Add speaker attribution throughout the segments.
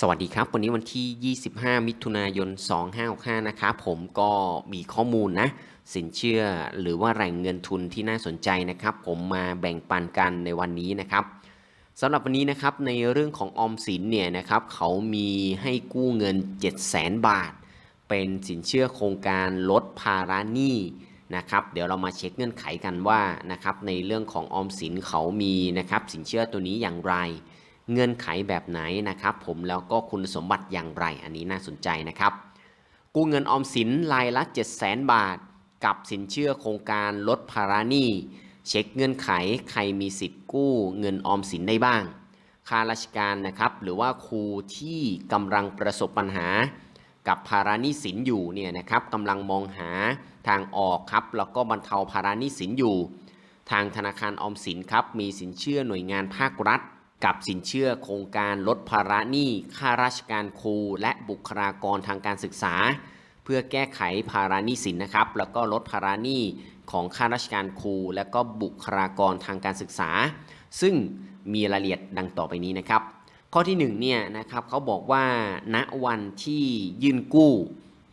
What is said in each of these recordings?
Speaker 1: สวัสดีครับ วันนี้วันที่ 25 มิถุนายน 2565นะครับผมก็มีข้อมูลนะ สินเชื่อหรือว่าแหล่งเงินทุนที่น่าสนใจนะครับ ผมมาแบ่งปันกันในวันนี้นะครับสำหรับวันนี้นะครับในเรื่องของออมสินเนี่ยนะครับเขามีให้กู้เงิน 700,000 บาท เป็นสินเชื่อโครงการลดภาระหนี้นะครับเดี๋ยวเรามาเช็คเงื่อนไขกันว่านะครับในเรื่องของออมสินเขามีนะครับสินเชื่อตัวนี้อย่างไร เงื่อนไขแบบไหนนะครับผมแล้วก็คุณสมบัติอย่างไรอันนี้น่าสนใจนะครับ กู้เงินออมสินรายละ 7 0 0 0 0 0 บาท กับสินเชื่อโครงการลดภาระหนี้ เช็คเงื่อนไขใครมีสิทธิ์กู้เงินออมสินได้บ้างข้าราชการนะครับหรือว่าครูที่กำลังประสบปัญหา กับภาระหนี้สินอยู่เนี่ยนะครับกำลังมองหาทางออกครับแล้วก็บรรเทาภาระหนี้สินอยู่ ทางธนาคารออมสินครับมีสินเชื่อหน่วยงานภาครัฐ กับสินเชื่อโครงการลดภาระหนี้ข้าราชการครู และบุคลากรทางการศึกษา เพื่อแก้ไขภาระหนี้สินนะครับ แล้วก็ลดภาระหนี้ของข้าราชการครู และก็บุคลากรทางการศึกษา ซึ่งมีรายละเอียดดังต่อไปนี้นะครับ ข้อที่1เนี่ยนะครับเขาบอกว่าณวันที่ยื่นกู้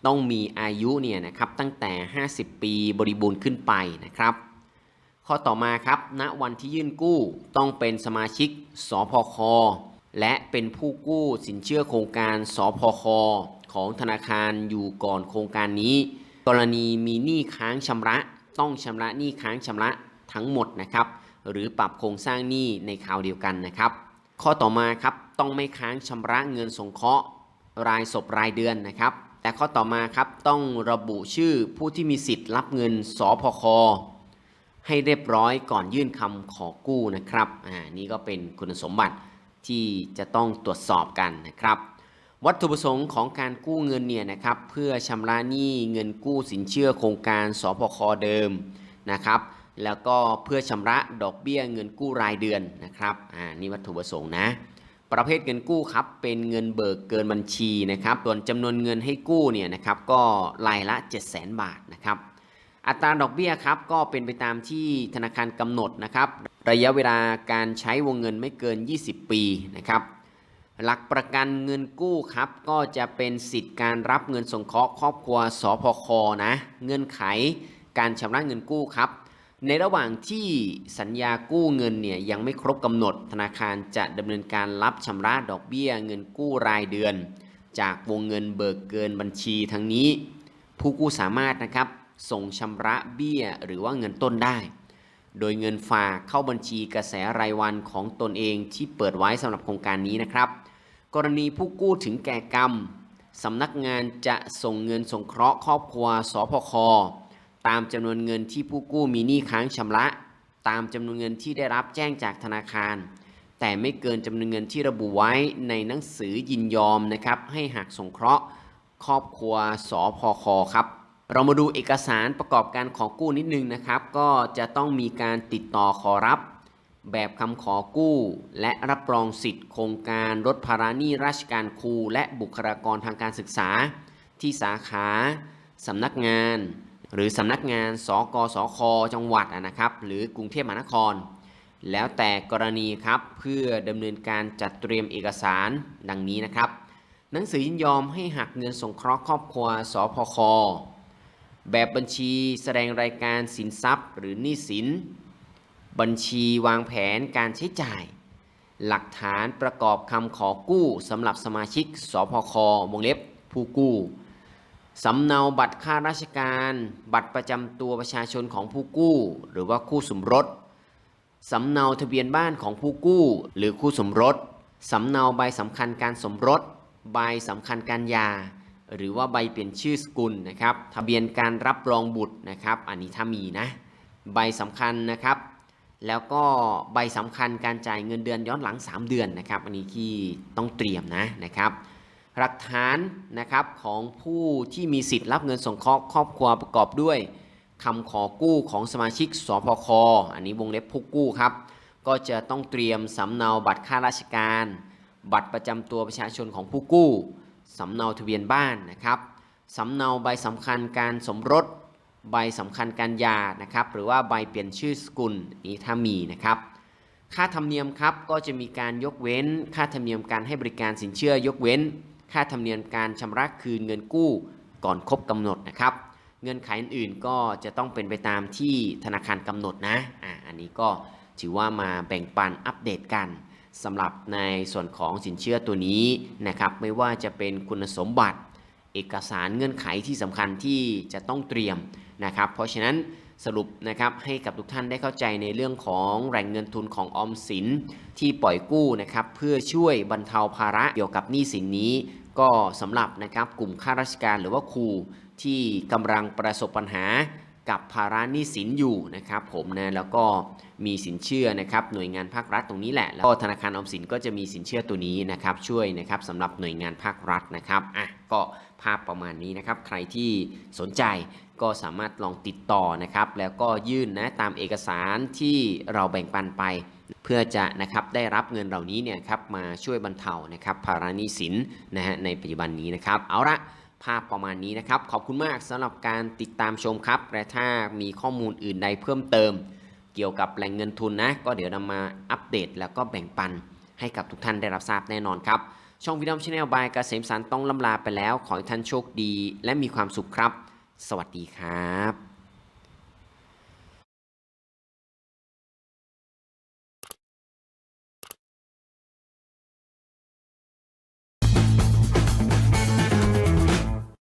Speaker 1: ต้องมีอายุเนี่ยนะครับตั้งแต่ 50 ปีบริบูรณ์ขึ้นไปนะครับ ข้อต่อมาครับณวันที่ยื่นกู้ต้องเป็นสมาชิกสพค และเป็นผู้กู้สินเชื่อโครงการสพค ของธนาคารอยู่ก่อนโครงการนี้ กรณีมีหนี้ค้างชำระ ต้องชำระหนี้ค้างชำระทั้งหมดนะครับ หรือปรับโครงสร้างหนี้ในคราวเดียวกันนะครับ ข้อต่อมาครับต้องไม่ค้างชำระเงินสงเคราะห์ รายศพรายเดือนนะครับ แต่ข้อต่อมาครับต้องระบุชื่อผู้ที่มีสิทธิ์รับเงินสพค ให้เรียบร้อยก่อนยื่นคำขอกู้นะครับอ่านี่ก็เป็นคุณสมบัติที่จะต้องตรวจสอบกันนะครับ วัตถุประสงค์ของการกู้เงินเนี่ยนะครับ เพื่อชำระหนี้เงินกู้สินเชื่อโครงการสพคเดิมนะครับแล้วก็เพื่อชำระดอกเบี้ยเงินกู้รายเดือนนะครับ อ่า นี่วัตถุประสงค์นะ ประเภทเงินกู้ครับ เป็นเงินเบิกเกินบัญชีนะครับส่วนจำนวนเงินให้กู้เนี่ยนะครับ ก็รายละ 7 0 0 0 0 0 บาทนะครับ อัตราดอกเบี้ยครับก็เป็นไปตามที่ธนาคารกำหนดนะครับ ระยะเวลาการใช้วงเงินไม่เกิน 20 ปีนะครับหลักประกันเงินกู้ครับก็จะเป็นสิทธิ์การรับเงินสงเคราะห์ครอบครัวสพคนะเงื่อนไขการชำระเงินกู้ครับ ในระหว่างที่สัญญากู้เงินเนี่ยยังไม่ครบกำหนด ธนาคารจะดำเนินการรับชำระดอกเบี้ยเงินกู้รายเดือน จากวงเงินเบิกเกินบัญชีทั้งนี้ ผู้กู้สามารถนะครับ ส่งชำระเบี้ยหรือว่าเงินต้นได้ โดยเงินฝากเข้าบัญชีกระแสรายวันของตนเองที่เปิดไว้สำหรับโครงการนี้นะครับ กรณีผู้กู้ถึงแก่กรรมสำนักงานจะส่งเงินสงเคราะห์ครอบครัวสพคตามจำนวนเงินที่ผู้กู้มีหนี้ค้างชำระ ตามจำนวนเงินที่ได้รับแจ้งจากธนาคาร แต่ไม่เกินจำนวนเงินที่ระบุไว้ในหนังสือยินยอมนะครับ ให้หักสงเคราะห์ ครอบครัวสพคครับ เรามาดูเอกสารประกอบการขอกู้นิดนึงนะครับ ก็จะต้องมีการติดต่อขอรับ แบบคำขอกู้ และรับรองสิทธิ์โครงการลดภาระหนี้ราชการครู และบุคลากรทางการศึกษา ที่สาขาสำนักงาน หรือสำนักงานสกสคจังหวัดนะครับ หรือกรุงเทพมหานคร แล้วแต่กรณีครับเพื่อดำเนินการจัดเตรียมเอกสารดังนี้นะครับ หนังสือยินยอมให้หักเงินสงเคราะห์ครอบครัวสพค แบบบัญชีแสดงรายการสินทรัพย์ หรือหนี้สิน บัญชีวางแผนการใช้จ่าย หลักฐานประกอบคำขอกู้สำหรับสมาชิก สพค วงเล็บ ผู้กู้สำเนาบัตรข้าราชการ บัตรประจำตัวประชาชนของผู้กู้ หรือว่าคู่สมรสสำเนาทะเบียนบ้านของผู้กู้ หรือคู่สมรสสำเนาใบสำคัญการสมรส ใบสำคัญการหย่า หรือว่าใบเปลี่ยนชื่อสกุลนะครับ ทะเบียนการรับรองบุตรนะครับ อันนี้ถ้ามีนะ ใบสำคัญนะครับ แล้วก็ใบสำคัญการจ่ายเงินเดือนย้อนหลัง 3 เดือนนะครับ อันนี้ที่ต้องเตรียมนะนะครับหลักฐานนะครับของผู้ที่มีสิทธิ์รับเงินสงเคราะห์ครอบครัวประกอบด้วยคำขอกู้ของสมาชิก สพคอันนี้วงเล็บผู้กู้ครับ ก็จะต้องเตรียมสำเนาบัตรข้าราชการ บัตรประจำตัวประชาชนของผู้กู้ สำเนาทะเบียนบ้านนะครับสำเนาใบสำคัญการสมรส ใบสำคัญการยานะครับ หรือว่าใบเปลี่ยนชื่อสกุลนี้ถ้ามีนะครับ ค่าธรรมเนียมครับก็จะมีการยกเว้น ค่าธรรมเนียมการให้บริการสินเชื่อยกเว้น ค่าธรรมเนียมการชำระคืนเงินกู้ก่อนครบกำหนดนะครับ เงื่อนไขอื่นๆก็จะต้องเป็นไปตามที่ธนาคารกำหนดนะอ่าอันนี้ก็ถือว่ามาแบ่งปันอัปเดตกัน สำหรับในส่วนของสินเชื่อตัวนี้นะครับไม่ว่าจะเป็นคุณสมบัติ เอกสารเงื่อนไขที่สำคัญที่จะต้องเตรียมนะครับ เพราะฉะนั้นสรุปนะครับให้กับทุกท่านได้เข้าใจในเรื่องของแหล่งเงินทุนของออมสินที่ปล่อยกู้นะครับเพื่อช่วยบรรเทาภาระเกี่ยวกับหนี้สินนี้ ก็สำหรับนะครับกลุ่มข้าราชการหรือว่าครูที่กำลังประสบปัญหา กับภาระหนี้สินอยู่นะครับผมนะแล้วก็มีสินเชื่อนะครับหน่วยงานภาครัฐตรงนี้แหละ แล้วธนาคารออมสินก็จะมีสินเชื่อตัวนี้นะครับช่วยนะครับสำหรับหน่วยงานภาครัฐนะครับอะก็ภาพประมาณนี้นะครับใครที่สนใจก็สามารถลองติดต่อนะครับแล้วก็ยื่นนะตามเอกสารที่เราแบ่งปันไป เพื่อจะนะครับได้รับเงินเหล่านี้เนี่ยครับมาช่วยบรรเทานะครับภาระหนี้สินนะฮะในปัจจุบันนี้นะครับเอาละ ภาพประมาณนี้นะครับ ขอบคุณมากสำหรับการติดตามชมครับ และถ้ามีข้อมูลอื่นใดเพิ่มเติม เกี่ยวกับแหล่งเงินทุนนะ ก็เดี๋ยวนำมาอัปเดตแล้วก็แบ่งปันให้กับทุกท่านได้รับทราบแน่นอนครับ ช่องวิดีโอชแนลบายกเกษมสันต้องลำลาไปแล้ว ขอให้ท่านโชคดี และมีความสุขครับ สวัสดีครับ